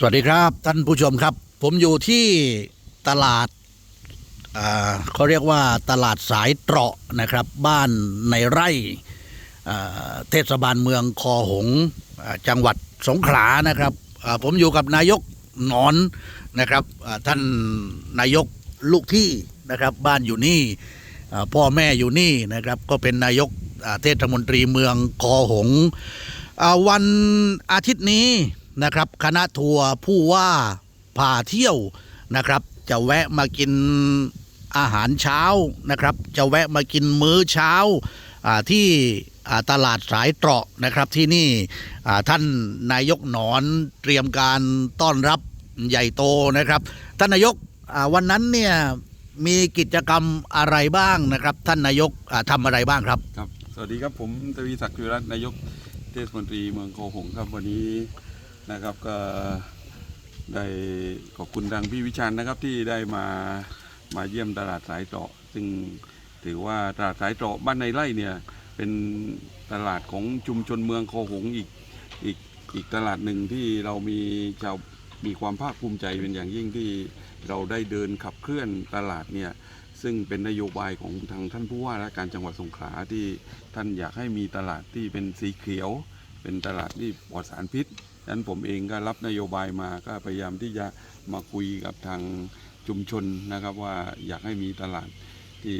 สวัสดีครับท่านผู้ชมครับ ผมอยู่ที่ตลาดเขาเรียกว่าตลาดสายเตราะนะครับ บ้านในไร่เทศบาลเมืองคอหงอจังหวัดสงขลานะครับผมอยู่กับนายกหนอนนะครับท่านนายกลูกที่นะครับ บ้านอยู่นี่พ่อแม่อยู่นี่นะครับ ก็เป็นนายกเทศมนตรีเมืองคอหงอวันอาทิตย์นี้ นะครับ คณะทัวร์ผู้ว่าพาเที่ยวนะครับ จะแวะมากินอาหารเช้านะครับ จะแวะมากินมื้อเช้าที่ตลาดสายเตราะนะครับที่นี่ท่านนายกหนอนเตรียมการต้อนรับใหญ่โตนะครับ ท่านนายกวันนั้นเนี่ยมีกิจกรรมอะไรบ้างนะครับ ท่านนายกอ่าทำอะไรบ้างครับครับ สวัสดีครับผมทวีศักดิ์จุรัตนนายกเทศมนตรีเมืองโคหงครับวันนี้ นะครับก็ได้ขอบคุณทางพี่วิชันนะครับที่ได้มามาเยี่ยมตลาดสายเตาะ ซึ่งถือว่าตลาดสายเตาะบ้านในไร่เนี่ยเป็นตลาดของชุมชนเมืองโคหงอีกอีกอีกตลาดหนึ่งที่เรามีชาวมีความภาคภูมิใจเป็นอย่างยิ่งที่เราได้เดินขับเคลื่อนตลาดเนี่ยซึ่งเป็นนโยบายของทางท่านผู้ว่าราชการจังหวัดสงขลาที่ท่านอยากให้มีตลาดที่เป็นสีเขียว เป็นตลาดที่ปลอดสารพิษ ฉะนั้นผมเองก็รับนโยบายมาก็พยายามที่จะมาคุยกับทางชุมชนนะครับว่าอยากให้มีตลาดที่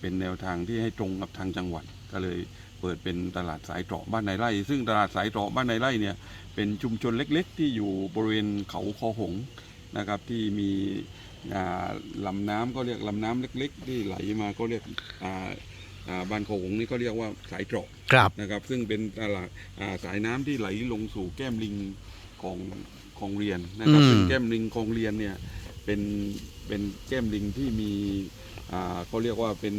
เป็นแนวทางที่ให้ตรงกับทางจังหวัด ก็เลยเปิดเป็นตลาดสายเตราะบ้านในไร่ ซึ่งตลาดสายเตราะบ้านในไร่เนี่ยเป็นชุมชนเล็กๆ ที่อยู่บริเวณเขาคอหงนะครับที่มีอ่าลำน้ำก็เรียกลำน้ำเล็ก ๆ ที่ไหลมาก็เรียกอ่า บ้านโขงนี่ก็เรียกว่าสายเตราะครับนะครับซึ่งเป็นตลาดอ่าสายน้ำที่ไหลลงสู่แก้มลิงของของเรียนนะครับอืมซึ่งแก้มลิงของเรียนเนี่ยเป็นเป็นแก้มลิงที่มีอ่าเขาเรียกว่าเป็น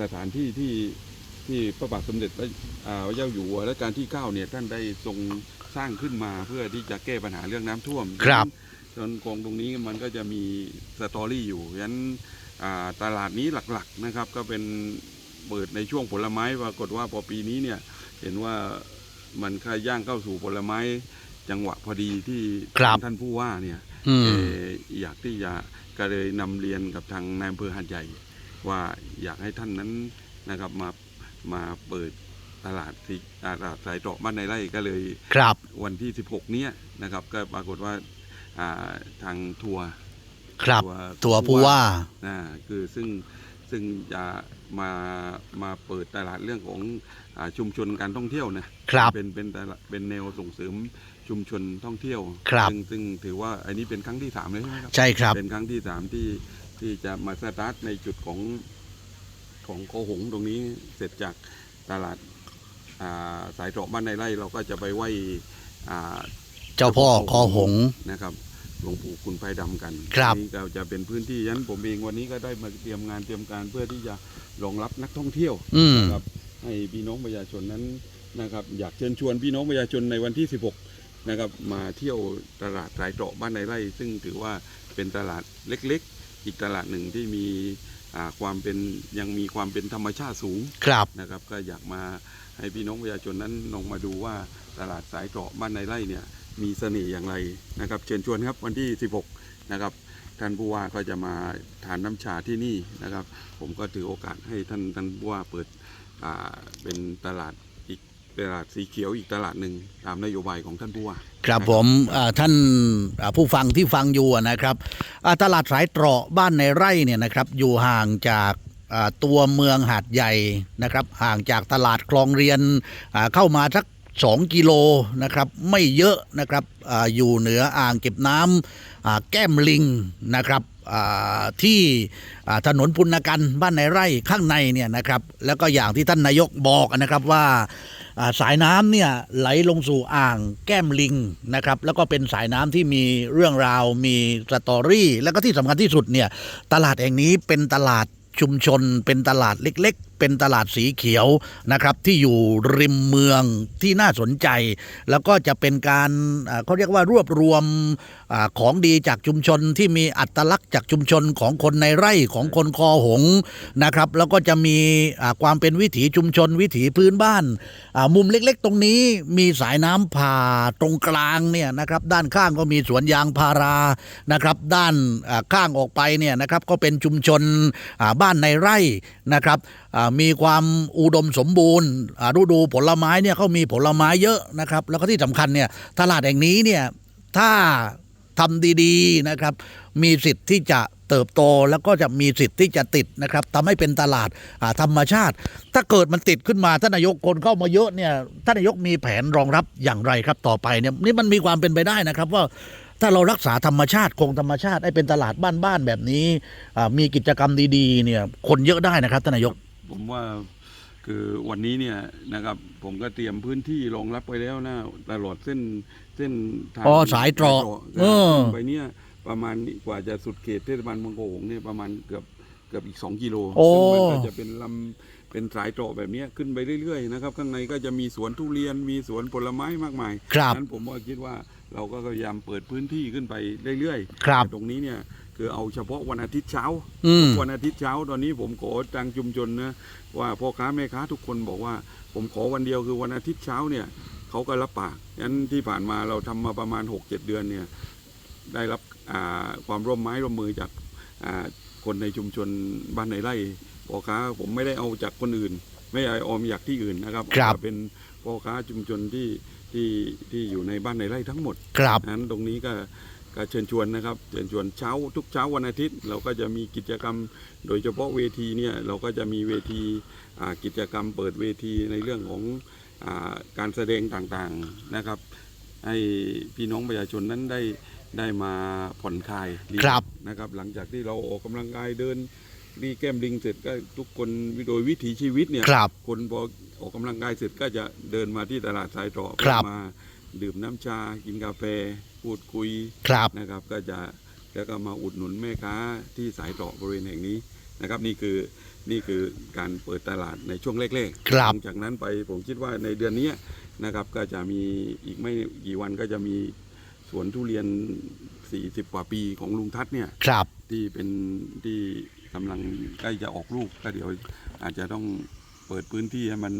สถานที่ที่ที่พระบาทสมเด็จพระอ่าพระเจ้าอยู่หัวรัชกาลที่9เนี่ยท่านได้ทรงสร้างขึ้นมาเพื่อที่จะแก้ปัญหาเรื่องน้ำท่วมครับส่วนกองตรงนี้มันก็จะมีสตอรี่อยู่ฉะนั้นอ่าตลาดนี้หลักๆนะครับก็เป็น เปิดในช่วงผลไม้ปรากฏว่าพอปีนี้เนี่ยเห็นว่ามันค่ย่างเข้าสู่ผลไม้จังหวะพอดีที่ครับท่านผู้ว่าเนี่ยอืมเอ่ออยากที่จะก็เลยนำเรียนกับทางนายอำเภอหาดใหญ่ ว่าอยากให้ท่านนั้นนะครับมามาเปิดตลาดที่ตลาดสายเตราะบ้านในไร่ก็เลยครับวันที่ 16 เนี้ยนะครับ ก็ปรากฏว่าอ่าทางทัวร์ครับทัวร์ตัวผู้ว่านะคือซึ่ง ซึ่งจะมามาเปิดตลาดเรื่องของอาชุมชนการท่องเที่ยวนะครับเป็นเป็นตลาดเป็นแนวส่งเสริมชุมชนท่องเที่ยวครับซึ่งซึ่งถือว่าอันนี้เป็นครั้งที่สามเลยใช่ไหมครับใช่ครับ เป็นครั้งที่สามที่ที่จะมาสตาร์ทในจุดของของโคหงตรงนี้เสร็จจากตลาดอ่าสายเตราะบ้านในไร่เราก็จะไปไหว้อ่าเจ้าพ่อคอหงส์นะครับห ลวงปู่คุณไฟดำกันครับนี่ก็จะเป็นพื้นที่ฉะนั้นผมเองวันนี้ก็ได้มาเตรียมงานเตรียมการเพื่อที่จะรองรับนักท่องเที่ยวอืมนะครับให้พี่น้องประชาชนนั้นนะครับ อยากเชิญชวนพี่น้องประชาชนในวันที่ 16 นะครับ มาเที่ยวตลาดสายเตราะบ้านในไร่ ซึ่งถือว่าเป็นตลาดเล็กๆ อีกตลาดหนึ่งที่มีอ่าความเป็นยังมีความเป็นธรรมชาติสูงครับนะครับ ก็อยากมาให้พี่น้องประชาชนนั้นลองมาดูว่าตลาดสายเกราะบ้านในไร่เนี่ย มีเสน่ห์อย่างไรนะครับ เชิญชวนครับวันที่ 16 นะครับ ท่านผู้ว่าก็จะมาทานน้ำชาที่นี่นะครับ ผมก็ถือโอกาสให้ท่านท่านผู้ว่าเปิดเป็นตลาดอีกตลาดสีเขียวอีกตลาดหนึ่งตามนโยบายของท่านผู้ว่าครับผมท่านผู้ฟังที่ฟังอยู่นะครับตลาดสายเตราะบ้านในไร่เนี่ยนะครับอยู่ห่างจากตัวเมืองหาดใหญ่นะครับ ห่างจากตลาดคลองเรียนเข้ามาสัก สองกิโลนะครับไม่เยอะนะครับออยู่เหนืออ่างเก็บน้ำแก้มลิงนะครับที่ถนนปุณกันบ้านในไร่ข้างในเนี่ยนะครับแล้วก็อย่างที่ท่านนายกบอกนะครับว่าอ่าสายน้ำเนี่ยไหลลงสู่อ่างแก้มลิงนะครับแล้วก็เป็นสายน้ำที่มีเรื่องราวมีสตอรี่ แล้วก็ที่สำคัญที่สุดเนี่ยตลาดแห่งนี้เป็นตลาดชุมชนเป็นตลาดเล็ก เป็นตลาดสีเขียวนะครับที่อยู่ริมเมืองที่น่าสนใจ แล้วก็จะเป็นการเขาเรียกว่ารวบรวมอของดีจากชุมชนที่มีอัตลักษณ์จากชุมชนของคนในไร่ของคนคอหงนะครับแล้วก็จะมีความเป็นวิถีชุมชนวิถีพื้นบ้าน มุมเล็กๆ ตรงนี้มีสายน้ำผ่าตรงกลางเนี่ยนะครับด้านข้างก็มีสวนยางพารานะครับด้านข้างออกไปเนี่ยนะครับก็เป็นชุมชนบ้านในไร่นะครับมีความอุดมสมบูรณ์ฤดูผลไม้เนี่ยเขามีผลไม้เยอะนะครับ แล้วก็ที่สำคัญเนี่ยตลาดแห่งนี้เนี่ยถ้าทำดีๆนะครับ มีสิทธิ์ที่จะเติบโตแล้วก็จะมีสิทธิ์ที่จะติดนะครับทำให้เป็นตลาดธรรมชาติ ถ้าเกิดมันติดขึ้นมาท่านนายกคนเข้ามาเยอะเนี่ยท่านนายกมีแผนรองรับอย่างไรครับต่อไปเนี่ยนี่มันมีความเป็นไปได้นะครับว่าถ้าเรารักษาธรรมชาติคงธรรมชาติให้เป็นตลาดบ้านๆแบบนี้มีกิจกรรมดีๆเนี่ยคนเยอะได้นะครับท่านนายก ผมว่าคือวันนี้เนี่ยนะครับผมก็เตรียมพื้นที่รองรับไปแล้วนะตลอดเส้นเส้นทางอ๋อสายตรอกสายเออขึ้นไปเนี่ยประมาณกว่าจะสุดเขตเทศบาลเมืองโขงเนี่ยประมาณเกือบเกือบอีก 2 กิโลโอ้ซึ่งมันก็จะเป็นลำเป็นสายตรอกแบบเนี้ยขึ้นไปเรื่อยๆนะครับ ข้างในก็จะมีสวนทุเรียนมีสวนผลไม้มากมายครับนั้นผมก็คิดว่าเราก็พยายามเปิดพื้นที่ขึ้นไปเรื่อยๆครับแต่ตรงนี้เนี่ย คือเอาเฉพาะวันอาทิตย์เช้าอืมวันอาทิตย์เช้าตอนนี้ผมขอทางชุมชนนะว่าพ่อค้าแม่ค้าทุกคนบอกว่า ผมขอวันเดียวคือวันอาทิตย์เช้าเนี่ยเขาก็รับปากงั้นที่ผ่านมาเราทำมาประมาณ 6-7 เดือนเนี่ยได้รับอ่าความร่วมไม้ร่วมมือจากอ่าคนในชุมชนบ้านในไร่พ่อค้าผมไม่ได้เอาจากคนอื่น ไม่ได้เอามาจากที่อื่นนะครับครับเอาเป็นพ่อค้าชุมชนที่ที่ที่อยู่ในบ้านในไร่ทั้งหมดครับนั้นตรงนี้ก็ ก็เชิญชวนนะครับเชิญชวนเช้าทุกเช้าวันอาทิตย์ เราก็จะมีกิจกรรมโดยเฉพาะเวทีเนี่ยเราก็จะมีเวทีอ่ากิจกรรมเปิดเวทีในเรื่องของอาการแสดงต่างๆนะครับ ให้พี่น้องประชาชนนั้นได้ได้มาผ่อนคลายรีแลกซ์ครับนะครับ หลังจากที่เราออกกำลังกายเดินรีแก้มลิงเสร็จก็ทุกคนโดยวิถีชีวิตเนี่ยครับคนพอออกกำลังกายเสร็จก็จะเดินมาที่ตลาดสายตรอกครับมา ดื่มน้ำชา กินกาแฟ พูดคุยครับนะครับ ก็จะแล้วก็มาอุดหนุนแม่ค้าที่สายตรอกบริเวณแห่งนี้นะครับ นี่คือนี่คือการเปิดตลาดในช่วงแรกๆครับหลังจากนั้นไปผมคิดว่าในเดือนนี้นะครับก็จะมีอีกไม่กี่วันก็จะมีสวนทุเรียน 40 กว่าปีของลุงทัศน์เนี่ยครับที่เป็นที่กำลังใกล้จะออกลูกก็เดี๋ยวอาจจะต้องเปิดพื้นที่ให้มัน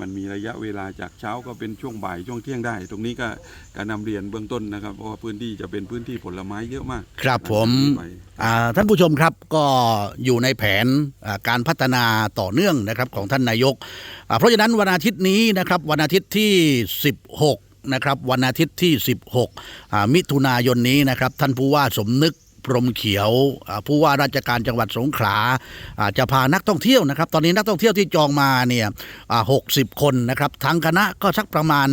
มันมีระยะเวลาจากเช้าก็เป็นช่วงบ่ายช่วงเที่ยงได้ ตรงนี้ก็การนำเรียนเบื้องต้นนะครับ เพราะว่าพื้นที่จะเป็นพื้นที่ผลไม้เยอะมาก ครับผมหลังจากนี้ไปอ่าท่านผู้ชมครับก็อยู่ในแผนอ่าการพัฒนาต่อเนื่องนะครับของท่านนายกอ่าเพราะฉะนั้นวันอาทิตย์นี้นะครับวันอาทิตย์ที่ 16นะครับวันอาทิตย์ที่ 16อ่ามิถุนายนนี้นะครับท่านผู้ว่าสมนึกพ รหมเขียวอ่าผู้ว่าราชการจังหวัดสงขลาอ่าจะพานักท่องเที่ยวนะครับ ตอนนี้นักท่องเที่ยวที่จองมาเนี่ยหกสิบคนนะครับทั้งคณะก็สักประมาณ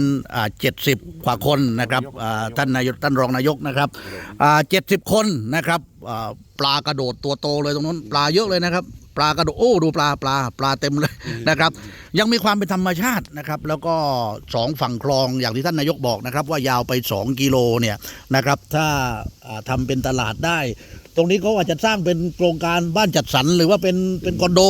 เจ็ดสิบกว่าคนนะครับอ่าท่านนายกท่านรองนายกนะครับเจ็ดสิบคนนะครับอ่าปลากระโดดตัวโตเลยตรงนั้นปลาเยอะเลยนะครับ ปลากระโดดโอ้ดูปลาปลาปลาเต็มเลยนะครับ ยังมีความเป็นธรรมชาตินะครับ แล้วก็สองฝั่งคลองอย่างที่ท่านนายกบอกนะครับ ว่ายาวไป 2 กิโลเนี่ยนะครับ ถ้าอ่าทำาเป็นตลาดได้ ตรงนี้เขาอาจจะสร้างเป็นโครงการบ้านจัดสรรหรือว่าเป็นเป็นคอนโด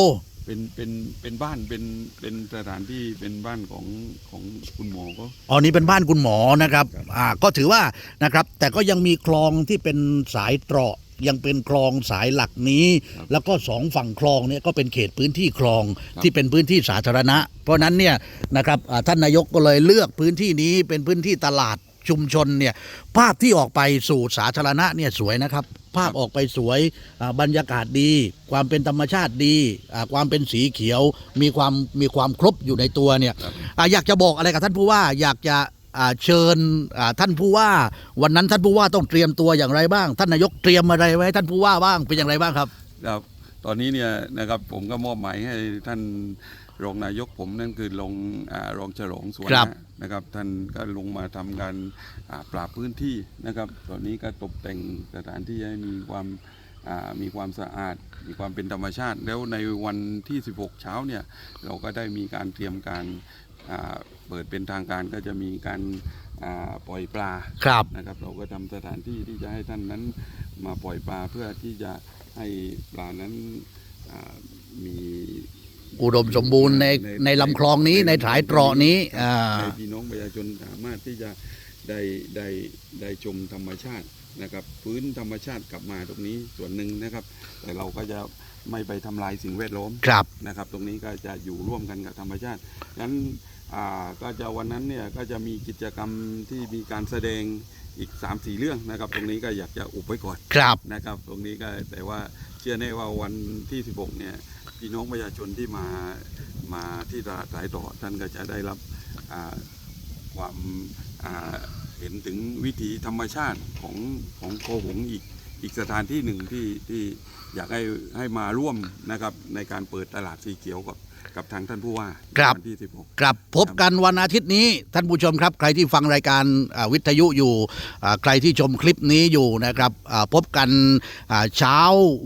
เป็นเป็นเป็นบ้านเป็นเป็นสถานที่เป็นบ้านของของคุณหมอก็อ๋อนี่เป็นบ้านคุณหมอนะครับอ่าก็ถือว่านะครับ แต่ก็ยังมีคลองที่เป็นสายเตราะ ยังเป็นคลองสายหลักนี้ครับแล้วก็สองฝั่งคลองเนี่ยก็เป็นเขตพื้นที่คลองครับที่เป็นพื้นที่สาธารณะ เพราะฉะนั้นเนี่ยนะครับอ่าท่านนายกก็เลยเลือกพื้นที่นี้เป็นพื้นที่ตลาดชุมชนเนี่ยภาพที่ออกไปสู่สาธารณะเนี่ยสวยนะครับ ภาพออกไปสวยอ่าบรรยากาศดี ความเป็นธรรมชาติดีอ่าความเป็นสีเขียว มีความมีความครบอยู่ในตัวเนี่ยครับอะอยากจะบอกอะไรกับท่านผู้ว่าอยากจะอ่า เชิญอ่าท่านผู้ว่า วันนั้นท่านผู้ว่าต้องเตรียมตัวอย่างไรบ้าง ท่านนายกเตรียมอะไรไว้ให้ท่านผู้ว่าบ้างเป็นอย่างไรบ้างครับครับตอนนี้เนี่ยนะครับผมก็มอบหมายให้ท่านรองนายกผมนั่นคือรองอารองฉลองสวนครับนะนะครับ ท่านก็ลงมาทำการอ่าปราบพื้นที่นะครับ ตอนนี้ก็ตกแต่งสถานที่ให้มีความอ่ามีความสะอาด มีความเป็นธรรมชาติ แล้วในวันที่ 16 เช้าเนี่ยเราก็ได้มีการเตรียมการอ่า เปิดเป็นทางการก็จะมีการอ่าปล่อยปลาครับนะครับเราก็ทำสถานที่ที่จะให้ท่านนั้นมาปล่อยปลาเพื่อที่จะให้ปลานั้นอ่ามีอุดมสมบูรณ์ในในลำคลองนี้ในสายตรอนี้อ่าให้พี่น้องประชาชนสามารถที่จะได้ได้ได้ชมธรรมชาตินะครับฟื้นธรรมชาติกลับมาตรงนี้ส่วนหนึ่งนะครับ แต่เราก็จะไม่ไปทำลายสิ่งแวดล้อมครับนะครับ ตรงนี้ก็จะอยู่ร่วมกันกับธรรมชาติงั้นอ่า ก็จะวันนั้นเนี่ยก็จะมีกิจกรรมที่มีการแสดงอีก3 4เรื่องนะครับ ตรงนี้ก็อยากจะอุบไว้ก่อนครับนะครับ ตรงนี้ก็แต่ว่าเชื่อแน่ว่าวันที่ 16 เนี่ยพี่น้องประชาชนที่มามาที่ตลาดสายต่อท่านก็จะได้รับอ่าความอ่าเห็นถึงวิถีธรรมชาติของของโคหงอีกอีกสถานที่หนึ่งที่ที่อยากให้ให้มาร่วมนะครับในการเปิดตลาดสีเขียวกับ กับทางท่านผู้ว่าครับ วันที่ 16กลับพบกันวันอาทิตย์นี้ท่านผู้ชมครับ ใครที่ฟังรายการอ่าวิทยุอยู่อ่าใครที่ชมคลิปนี้อยู่นะครับอ่าพบกันอ่าเช้า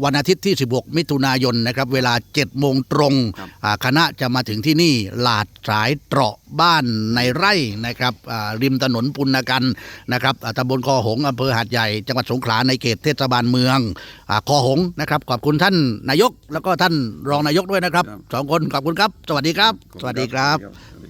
วันอาทิตย์ที่ 16 มิถุนายนนะครับ เวลา7โมงตรงครับ อ่าคณะจะมาถึงที่นี่ลาดสายเตราะ บ้านในไร่นะครับอ่าริมถนนปุณกันนะครับอ่าตำบลคอหงส์อำเภอหาดใหญ่ จังหวัดสงขลาในเขตเทศบาลเมืองอาคอหงส์นะครับขอบคุณท่านนายกแล้วก็ท่านรองนายกด้วยนะครับครับสองคนขอบคุณครับ สวัสดีครับ สวัสดีครับสวัสดี